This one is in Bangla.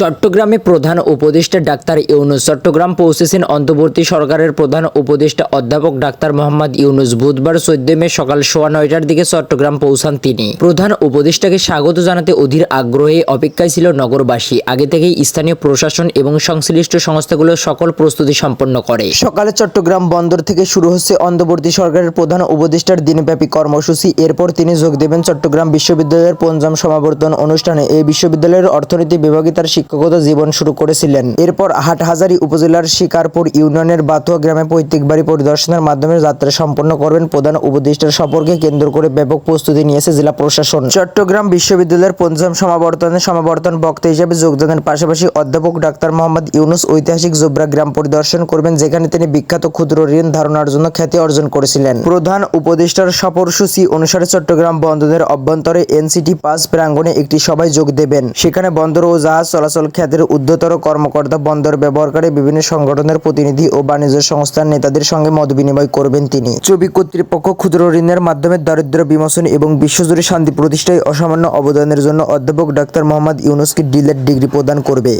চট্টগ্রামে প্রধান উপদেষ্টা ডাক্তার ইউনুস। চট্টগ্রাম পৌঁছেছেন অন্তর্বর্তী সরকারের প্রধান উপদেষ্টা অধ্যাপক ডাক্তার মোহাম্মদ ইউনুস। বুধবার চোদ্দ মে সকাল সোয়া নয়টার দিকে চট্টগ্রাম পৌঁছান তিনি। প্রধান উপদেষ্টাকে স্বাগত জানাতে অধীর আগ্রহে অপেক্ষায় ছিল নগরবাসী। আগে থেকেই স্থানীয় প্রশাসন এবং সংশ্লিষ্ট সংস্থাগুলো সকল প্রস্তুতি সম্পন্ন করে। সকালে চট্টগ্রাম বন্দর থেকে শুরু হচ্ছে অন্তর্বর্তী সরকারের প্রধান উপদেষ্টার দিনব্যাপী কর্মসূচি। এরপর তিনি যোগ দেবেন চট্টগ্রাম বিশ্ববিদ্যালয়ের পঞ্চম সমাবর্তন অনুষ্ঠানে। এই বিশ্ববিদ্যালয়ের অর্থনীতি বিভাগে তার শিক্ষকতা জীবন শুরু করেছিলেন। এরপর হাটহাজারী উপজেলার শিকারপুর ইউনিয়নের বাতুয়া গ্রামে পৈতৃক বাড়ি পরিদর্শনের মাধ্যমে যাত্রা সম্পন্ন করবেন প্রধান উপদেষ্টার সফরকে কেন্দ্র করে ব্যাপক প্রস্তুতি নিয়েছে জেলা প্রশাসন। চট্টগ্রাম বিশ্ববিদ্যালয়ের পঞ্চম সমাবর্তনে সমাবর্তন বক্তা হিসেবে যোগদানের পাশাপাশি অধ্যাপক ডাক্তার মোহাম্মদ ইউনুস ঐতিহাসিক জোবরা গ্রাম পরিদর্শন করবেন, যেখানে তিনি বিখ্যাত ক্ষুদ্র ঋণ ধারণার জন্য খ্যাতি অর্জন করেছিলেন। প্রধান উপদেষ্টার সফরসূচি অনুসারে চট্টগ্রাম বন্দরের অভ্যন্তরে এনসিটি পাস প্রাঙ্গণে একটি সভায় যোগ দেবেন। সেখানে বন্দর ও জাহাজ চলাচল খাতের উদ্ধতর কর্মকর্তা, বন্দর ব্যবহারকারী, বিভিন্ন সংগঠনের প্রতিনিধি ও বাণিজ্য সংস্থার নেতাদের সঙ্গে মত বিনিময় করবেন তিনি। চবি কর্তৃপক্ষ ক্ষুদ্র ঋণের মাধ্যমে দারিদ্র বিমোচন এবং বিশ্বজুড়ে শান্তি প্রতিষ্ঠায় অসামান্য অবদানের জন্য অধ্যাপক ডাক্তার মোহাম্মদ ইউনুসকে ডিলেট ডিগ্রি প্রদান করবে।